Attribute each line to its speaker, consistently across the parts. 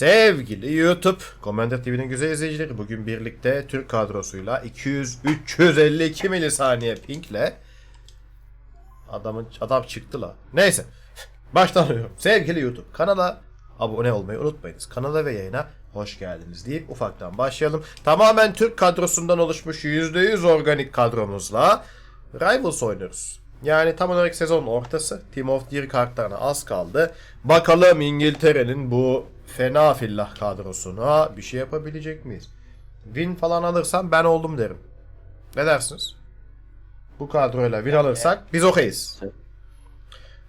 Speaker 1: Sevgili YouTube, Commander TV'nin güzel izleyicileri bugün birlikte Türk kadrosuyla 200 352 milisaniye pingle adamın adam çıktı la. Neyse. Baştan. Sevgili YouTube, kanala abone olmayı unutmayınız. Kanala ve yayına hoş geldiniz deyip ufaktan başlayalım. Tamamen Türk kadrosundan oluşmuş %100 organik kadromuzla Rivals oynuyoruz. Yani tam olarak sezonun ortası. Team of Year kartlarına az kaldı. Bakalım İngiltere'nin bu fena fillah kadrosuna bir şey yapabilecek miyiz? Win falan alırsam ben oldum derim. Ne dersiniz? Bu kadroyla win alırsak biz okeyiz.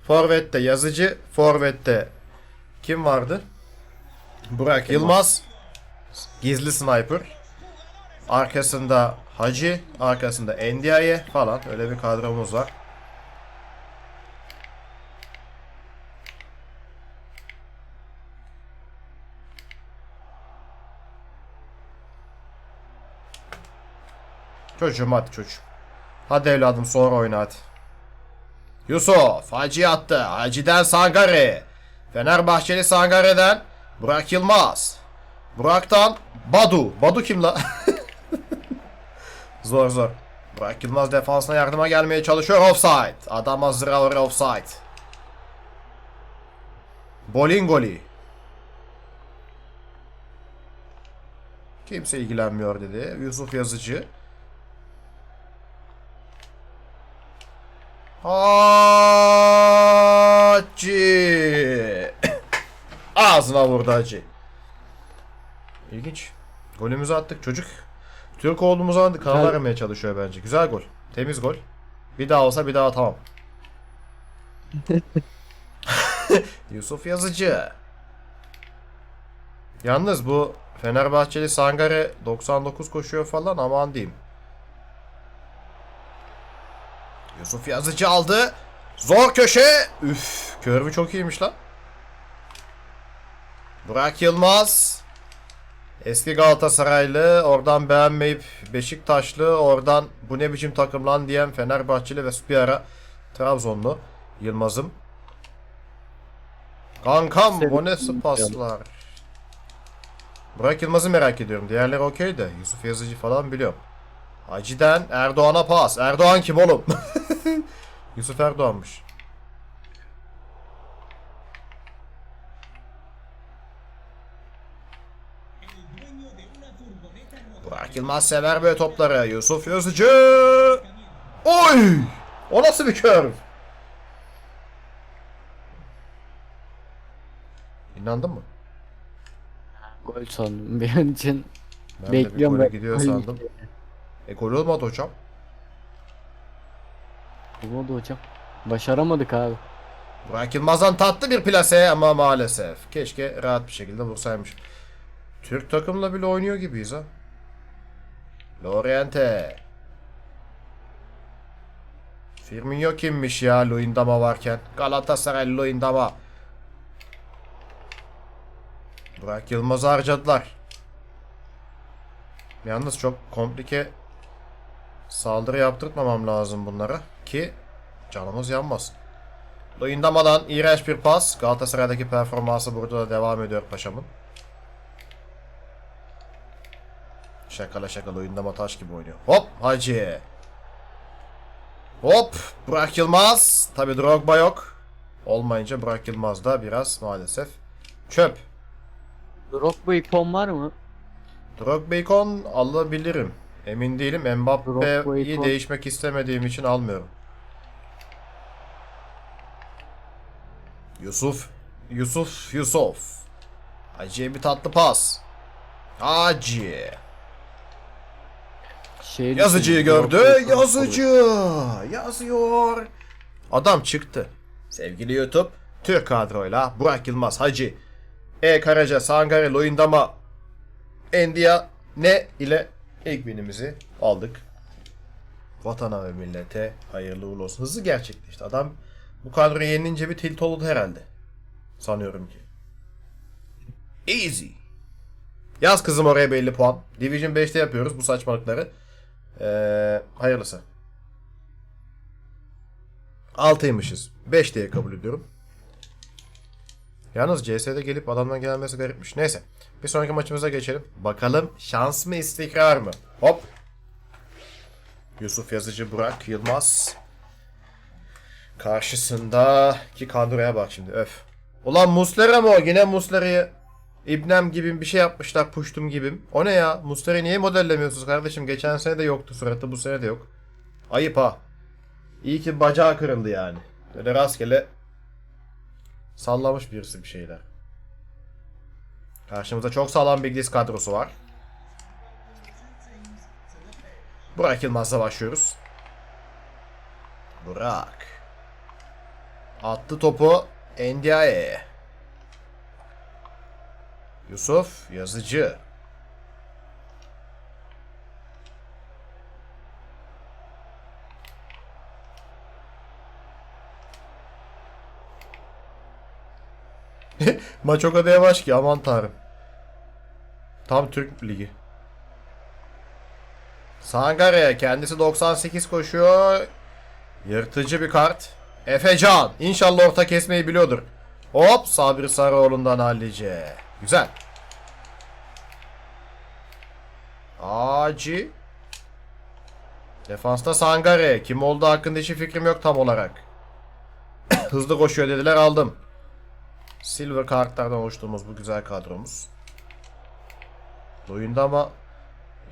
Speaker 1: Forvet'te yazıcı, Forvet'te kim vardı? Burak Yılmaz, gizli sniper. Arkasında Hacı, arkasında Endiaye falan öyle bir kadromuz var. Çocuğum hadi çocuğum. Hadi evladım sonra oyna hadi. Yusuf Hacı attı. Hacı'den Sangare. Fenerbahçeli Sangare'den Burak Yılmaz. Burak'tan Badu. Badu kim la? zor zor. Burak Yılmaz defansına yardıma gelmeye çalışıyor. Offside. Adam hazır alır offside. Bolingoli. Kimse ilgilenmiyor dedi. Yusuf Yazıcı. Hacı. Ağzına vurdu Hacı. İlginç. Golümüzü attık çocuk. Türk olduğumuzu anladık. Kanal aramaya çalışıyor bence. Güzel gol. Temiz gol. Bir daha olsa bir daha tamam. Yusuf Yazıcı. Yalnız bu Fenerbahçeli Sangare 99 koşuyor falan aman diyeyim. Yusuf Yazıcı aldı. Zor köşe. Üf, körvü çok iyiymiş lan. Burak Yılmaz. Eski Galatasaraylı, oradan beğenmeyip Beşiktaşlı, oradan bu ne biçim takım lan diyen Fenerbahçeli ve bir ara Trabzonlu Yılmaz'ım. Kankam bu ne paslar. Burak Yılmaz'ı merak ediyorum. Diğerleri okey de Yusuf Yazıcı falan biliyorum. Hacı'den Erdoğan'a pas. Erdoğan kim oğlum? Yusuf Erdoğan'mış. Burak Yılmaz sever böyle topları. Yusuf Yazıcı. Oy! O nasıl bir curve? İnandın mı?
Speaker 2: Gol sandım bir an için.
Speaker 1: Ben de bir
Speaker 2: Bekliyorum
Speaker 1: gole
Speaker 2: ben.
Speaker 1: gidiyor sandım. E gol olmadı hocam.
Speaker 2: Olmadı hocam. Başaramadık abi.
Speaker 1: Burak Yılmaz'dan tatlı bir plase ama maalesef. Keşke rahat bir şekilde vursaymış. Türk takımla bile oynuyor gibiyiz ha. Loriente. Firmino kimmiş ya Luyendama varken? Galatasaray Luyendama. Burak Yılmaz'ı harcadılar. Yalnız çok komplike saldırı yaptırtmamam lazım bunlara ki canımız yanmasın. Luyendama'dan iğrenç bir pas. Galatasaray'daki performansı burada da devam ediyor paşamın. Şakala şaka Luyendama taş gibi oynuyor. Hop Hacı. Hop Burak Yılmaz. Tabi Drogba yok. Olmayınca Burak Yılmaz da biraz maalesef çöp.
Speaker 2: Drogba ikon var mı?
Speaker 1: Drogba ikon alabilirim. Emin değilim. Mbappe'yi değişmek istemediğim için almıyorum. Yusuf. Yusuf. Yusuf. Hacı'ya bir tatlı pas. Hacı.
Speaker 2: Şey
Speaker 1: Yazıcıyı gördü. Yazıcı. Yazıyor. Adam çıktı. Sevgili YouTube. Türk kadroyla Burak Yılmaz, Hacı, E. Karaca, Sangare, Loyundama, Endia, Ne ile ilk binimizi aldık. Vatana ve millete hayırlı uğurlu olsun. Hızlı gerçekleşti. Adam bu kadroya yenilince bir tilt oldu herhalde. Sanıyorum ki. Easy. Yaz kızım oraya belli puan. Division 5'te yapıyoruz bu saçmalıkları. Ee, hayırlısı. 6'ymışız. 5 diye kabul ediyorum. Yalnız CS'de gelip adamdan gelmesi garipmiş. Neyse. Bir sonraki maçımıza geçelim. Bakalım şans mı istikrar mı? Hop. Yusuf Yazıcı Burak Yılmaz. Karşısında ki Kandura'ya bak şimdi öf. Ulan Muslera mı o? Yine Muslera'yı İbnem gibi bir şey yapmışlar puştum gibim. O ne ya? Muslera'yı niye modellemiyorsunuz kardeşim? Geçen sene de yoktu suratı bu sene de yok. Ayıp ha. İyi ki bacağı kırıldı yani. Böyle rastgele sallamış birisi bir şeyler. Karşımızda çok sağlam bir İngiliz kadrosu var. Burak Yılmaz'la başlıyoruz. Burak. Attı topu Ndiaye. Yusuf Yazıcı. Maç o kadar yavaş ki aman tanrım. Tam Türk Ligi. Sangare kendisi 98 koşuyor. Yırtıcı bir kart. Efecan inşallah orta kesmeyi biliyordur. Hop Sabri Sarıoğlu'ndan hallice. Güzel. Acı. Defansta Sangare. Kim olduğu hakkında hiçbir fikrim yok tam olarak. Hızlı koşuyor dediler aldım. Silver kartlardan oluşturduğumuz bu güzel kadromuz. Oyunda ama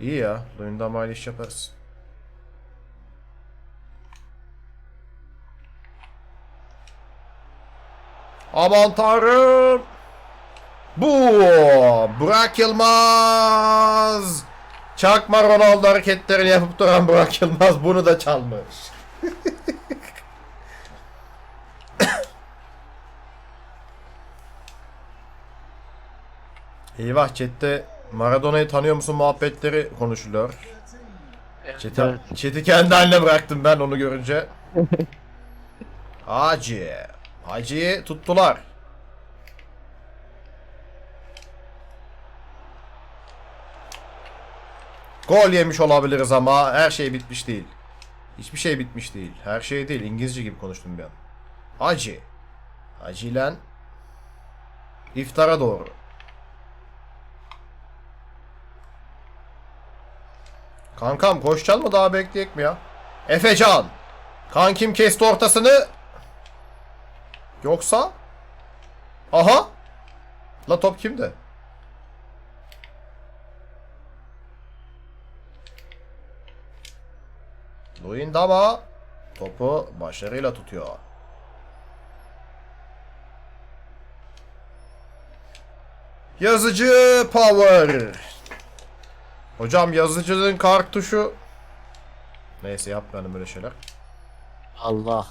Speaker 1: iyi ya. Oyunda ama aynı iş yaparız. Aman tanrım. Bu Burak Yılmaz. Çakma Ronaldo hareketlerini yapıp duran Burak Yılmaz bunu da çalmış. Eyvah chatte Maradona'yı tanıyor musun muhabbetleri konuşuluyor. Chat'i,
Speaker 2: Evet.
Speaker 1: chat'i kendi haline bıraktım ben onu görünce. Hacı. Hacı'yı tuttular. Gol yemiş olabiliriz ama her şey bitmiş değil. Hiçbir şey bitmiş değil. Her şey değil. İngilizce gibi konuştum bir an. Hacı. Hacı ile iftara doğru. Kankam koşacaksın mı daha bekleyek mi ya? Efecan. Kankim kesti ortasını. Yoksa? Aha. La top kimde? Luyendama topu başarıyla tutuyor. Yazıcı power. Hocam yazıcının kart tuşu. Neyse yapmayalım böyle şeyler.
Speaker 2: Allah.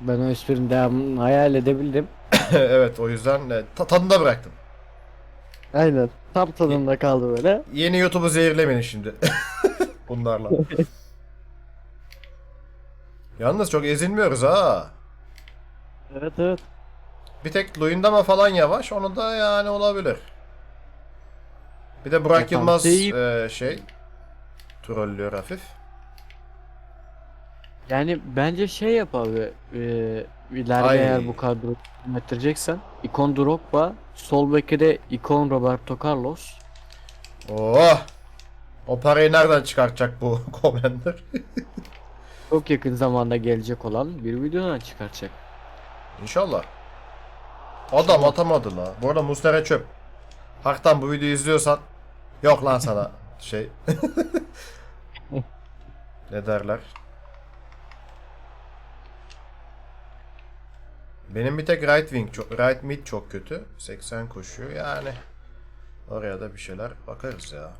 Speaker 2: Ben o esprinin devamını hayal edebildim.
Speaker 1: evet o yüzden e, ta- tadında bıraktım.
Speaker 2: Aynen. Tam tadında kaldı böyle.
Speaker 1: Yeni YouTube'u zehirlemeyin şimdi. Bunlarla. Yalnız çok ezilmiyoruz ha.
Speaker 2: Evet evet.
Speaker 1: Bir tek Luyendama falan yavaş. Onu da yani olabilir. Bir de Burak
Speaker 2: Defansı
Speaker 1: Yılmaz
Speaker 2: iyi.
Speaker 1: e, şey trollüyor hafif.
Speaker 2: Yani bence şey yap abi. E, ileride
Speaker 1: Ay.
Speaker 2: eğer bu kadro getireceksen. İkon Drogba. Sol beke de ikon Roberto Carlos.
Speaker 1: Oh! O parayı nereden çıkartacak bu Commander?
Speaker 2: Çok yakın zamanda gelecek olan bir videodan çıkartacak.
Speaker 1: İnşallah. Adam atamadı la. Bu arada Muslera çöp. Haktan bu videoyu izliyorsan yok lan sana şey. ne derler? Benim bir tek right wing çok right mid çok kötü. 80 koşuyor yani. Oraya da bir şeyler bakarız ya.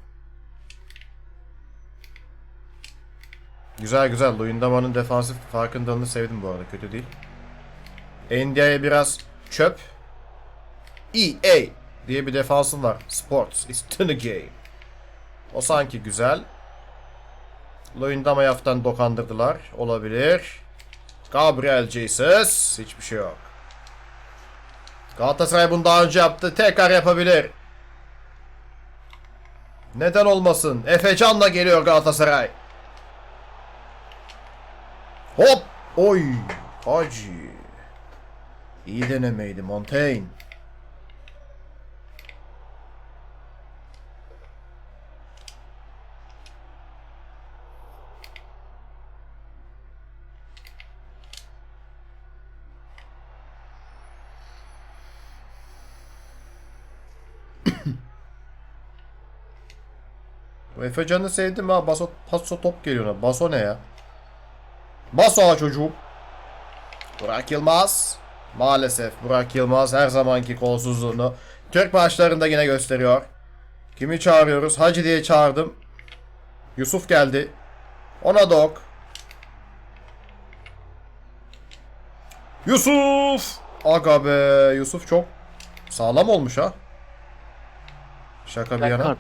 Speaker 1: Güzel güzel. Luyendama'nın defansif farkındalığını sevdim bu arada. Kötü değil. Ndiaye biraz çöp. EA diye bir defansın var. Sports is in the game. O sanki güzel. Luyendama'yı hafiften dokandırdılar. Olabilir. Gabriel Jesus. Hiçbir şey yok. Galatasaray bunu daha önce yaptı. Tekrar yapabilir. Neden olmasın? Efecan'la geliyor Galatasaray. Hop. Oy. Hacı. İyi denemeydi Montaigne. Efe Can'ı sevdim ha. Baso, paso top geliyor ona. Baso ne ya? Baso ha çocuğum. Burak Yılmaz. Maalesef Burak Yılmaz her zamanki kolsuzluğunu Türk maçlarında yine gösteriyor. Kimi çağırıyoruz? Hacı diye çağırdım. Yusuf geldi. Ona dok. Yusuf! Aga be Yusuf çok sağlam olmuş ha. Şaka bir yana.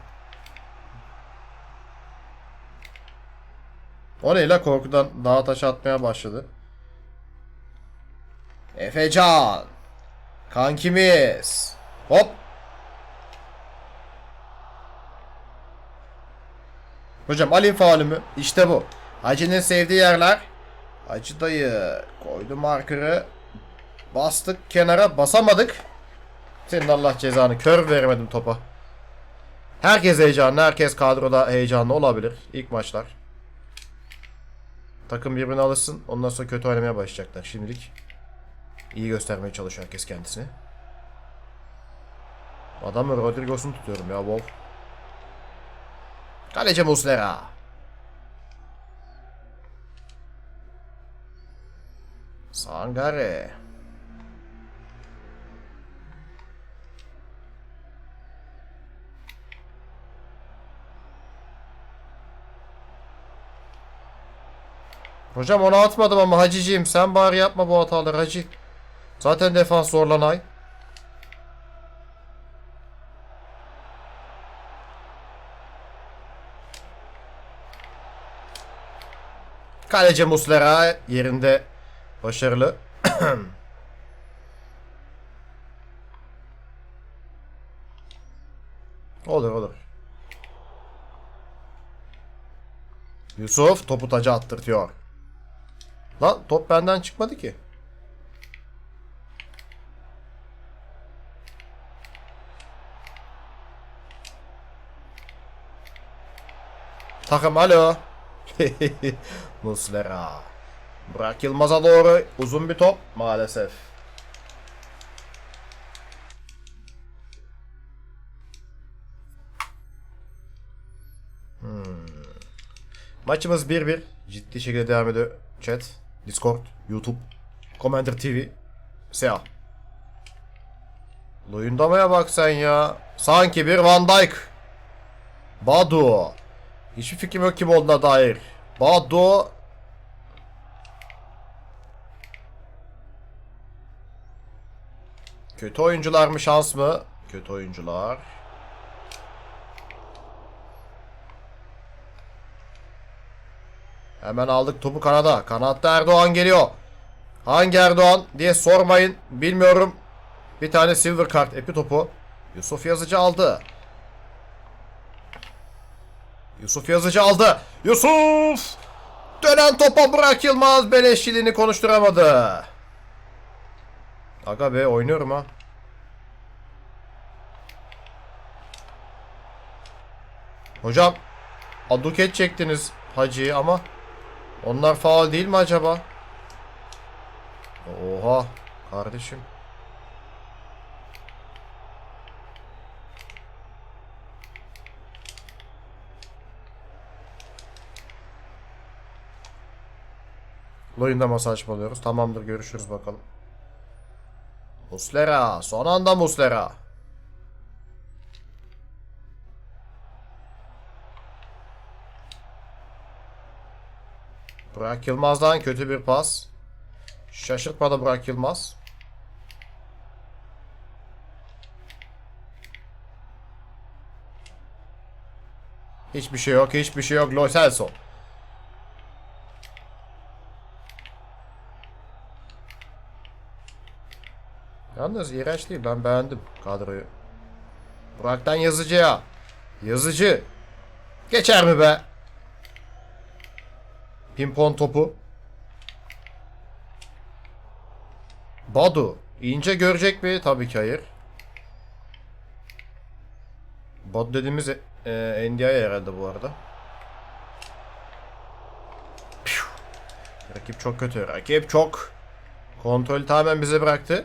Speaker 2: Kart.
Speaker 1: O ne la korkudan dağa taş atmaya başladı. Efecan. Kankimiz. Hop. Hocam alayım faulümü. İşte bu. Hacı'nın sevdiği yerler. Hacı dayı koydu markerı. Bastık kenara basamadık. Senin Allah cezanı kör veremedim topa. Herkes heyecanlı. Herkes kadroda heyecanlı olabilir. İlk maçlar. Takım birbirine alışsın. Ondan sonra kötü oynamaya başlayacaklar. Şimdilik iyi göstermeye çalışıyor herkes kendisini. Adamı Rodrigos'unu tutuyorum ya Wolf. Kaleci Muslera. Sangare. Hocam onu atmadım ama Hacıcığım sen bari yapma bu hataları Hacı. Zaten defans zorlanay. Kaleci Muslera yerinde başarılı. olur olur. Yusuf topu taca attırtıyor. Lan top benden çıkmadı ki. Takım alo. Muslera. Burak Yılmaz'a doğru uzun bir top maalesef. Hmm. Maçımız 1-1. Ciddi şekilde devam ediyor. Chat, Discord, YouTube, Commander TV, SEA. Oyundamaya bak sen ya. Sanki bir Van Dijk. Badu. Hiçbir fikrim yok kim olduğuna dair. Badu. Kötü oyuncular mı şans mı? Kötü oyuncular. Hemen aldık topu kanada. Kanatta Erdoğan geliyor. Hangi Erdoğan diye sormayın. Bilmiyorum. Bir tane silver kart epi topu. Yusuf Yazıcı aldı. Yusuf Yazıcı aldı. Yusuf! Dönen topa Burak Yılmaz beleşçiliğini konuşturamadı. Aga be oynuyorum ha. Hocam aduket çektiniz Hacı'yı ama onlar faal değil mi acaba? Oha kardeşim. Oyunda masaj alıyoruz. Tamamdır görüşürüz bakalım. Muslera. Son anda Muslera. Burak Yılmaz'dan kötü bir pas. Şaşırtmadı Burak Yılmaz. Hiçbir şey yok, hiçbir şey yok. Lo Celso. Yalnız iğrenç değil. Ben beğendim kadroyu. Burak'tan yazıcıya. Yazıcı. Geçer mi be? Pimpon topu. Badu. İnce görecek mi? Tabii ki hayır. Bot dediğimiz e, NDI herhalde bu arada. Piu. Rakip çok kötü. Rakip çok. Kontrolü tamamen bize bıraktı.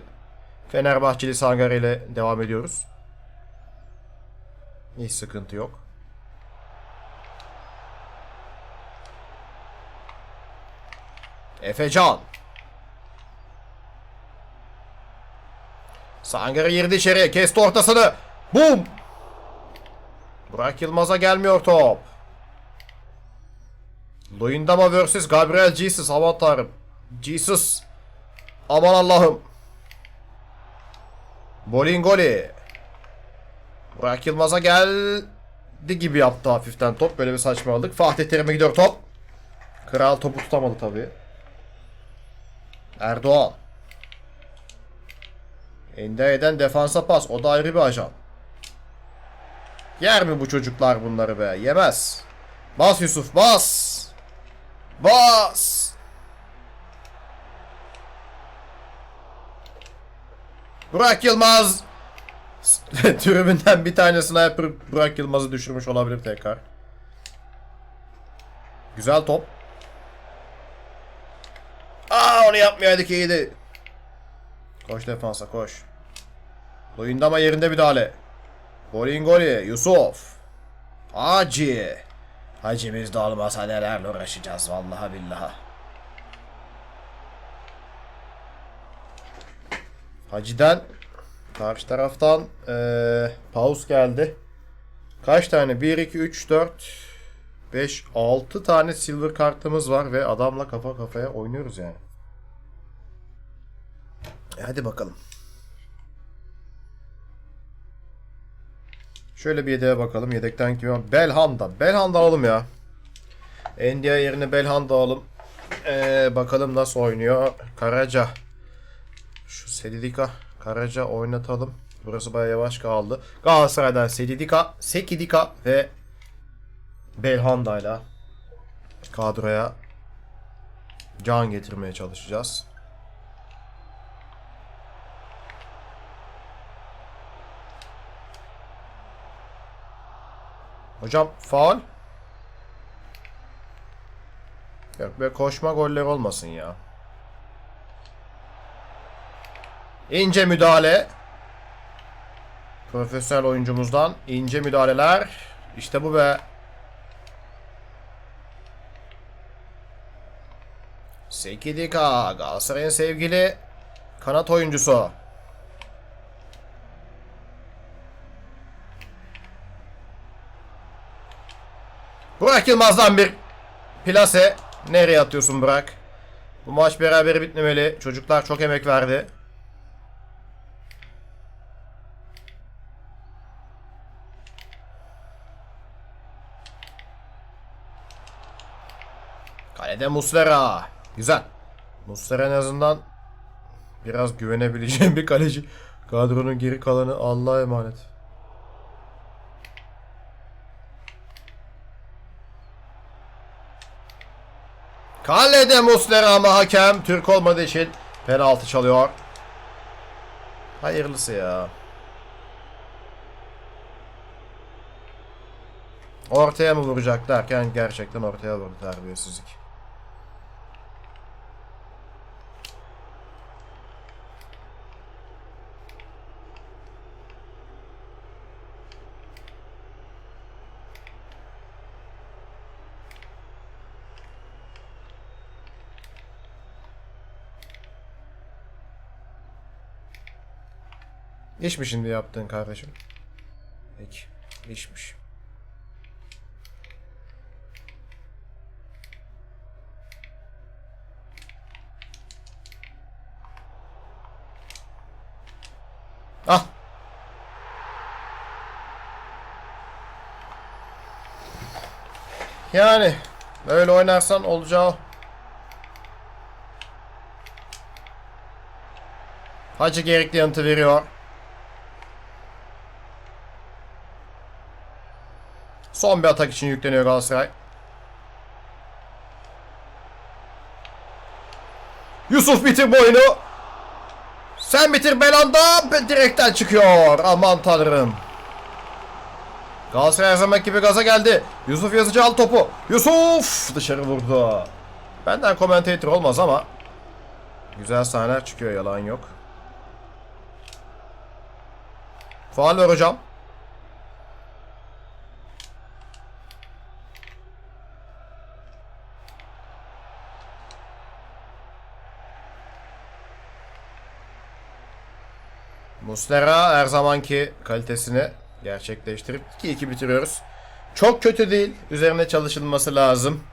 Speaker 1: Fenerbahçeli Sangare ile devam ediyoruz. Hiç sıkıntı yok. Efecan. Sangare girdi içeriye. Kesti ortasını. Bum. Burak Yılmaz'a gelmiyor top. Luyendama vs. Gabriel Jesus. Aman tanrım. Jesus. Aman Allah'ım. Bolingoli. Burak Yılmaz'a geldi gibi yaptı hafiften top. Böyle bir saçmaladık. Fatih Terim'e gidiyor top. Kral topu tutamadı tabii. Erdoğan. Endeye'den defansa pas. O da ayrı bir ajan. Yer mi bu çocuklar bunları be? Yemez. Bas Yusuf bas. Bas. Burak Yılmaz. Tribünden bir tane sniper Burak Yılmaz'ı düşürmüş olabilir tekrar. Güzel top. Onu yapmayaydık iyiydi. Koş defansa koş. Oyunda yerinde müdahale. Bolingoli, Yusuf. Hacı. Hacımız da olmasa nelerle uğraşacağız vallahi billahi. Hacı'den karşı taraftan eee Paus geldi. Kaç tane? 1, 2, 3, 4, 5, 6 tane silver kartımız var ve adamla kafa kafaya oynuyoruz yani. E, hadi bakalım. Şöyle bir yedeğe bakalım. Yedekten kim var? Belhanda. Belhanda alalım ya. Endia yerine Belhanda alalım. Ee, bakalım nasıl oynuyor. Karaca. Şu Sedidika. Karaca oynatalım. Burası bayağı yavaş kaldı. Galatasaray'dan Sedidika, Sekidika ve Belhanda ile kadroya can getirmeye çalışacağız. Hocam faul. Yok be koşma goller olmasın ya. İnce müdahale. Profesyonel oyuncumuzdan ince müdahaleler. İşte bu be. Sekidika Galatasaray'ın sevgili kanat oyuncusu. Burak Yılmaz'dan bir plase. Nereye atıyorsun Burak? Bu maç beraber bitmemeli. Çocuklar çok emek verdi. Kalede Muslera. Güzel. Muslera en azından biraz güvenebileceğim bir kaleci. Kadronun geri kalanı Allah'a emanet. Kalede Muslera ama hakem Türk olmadığı için penaltı çalıyor. Hayırlısı ya. Ortaya mı vuracak derken gerçekten ortaya vurdu terbiyesizlik. İş mi şimdi yaptığın kardeşim? Peki. İşmiş. Ah. Yani böyle oynarsan olacağı. Hacı gerekli yanıtı veriyor. Son bir atak için yükleniyor Galatasaray. Yusuf bitir bu oyunu. Sen bitir Belanda direkten çıkıyor. Aman tanrım. Galatasaray zaman gibi gaza geldi. Yusuf Yazıcı al topu. Yusuf dışarı vurdu. Benden komentatör olmaz ama güzel sahneler çıkıyor yalan yok. Faal hocam. Muslera her zamanki kalitesini gerçekleştirip 2-2 bitiriyoruz. Çok kötü değil. Üzerine çalışılması lazım.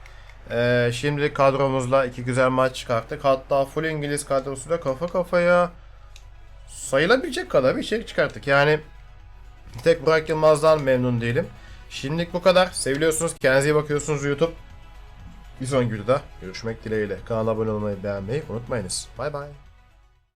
Speaker 1: Ee, şimdi kadromuzla iki güzel maç çıkarttık. Hatta full İngiliz kadrosuyla kafa kafaya sayılabilecek kadar bir şey çıkarttık. Yani tek Burak Yılmaz'dan memnun değilim. Şimdilik bu kadar. Seviliyorsunuz. Kendinize iyi bakıyorsunuz YouTube. Bir sonraki videoda görüşmek dileğiyle. Kanala abone olmayı, beğenmeyi unutmayınız. Bay bay.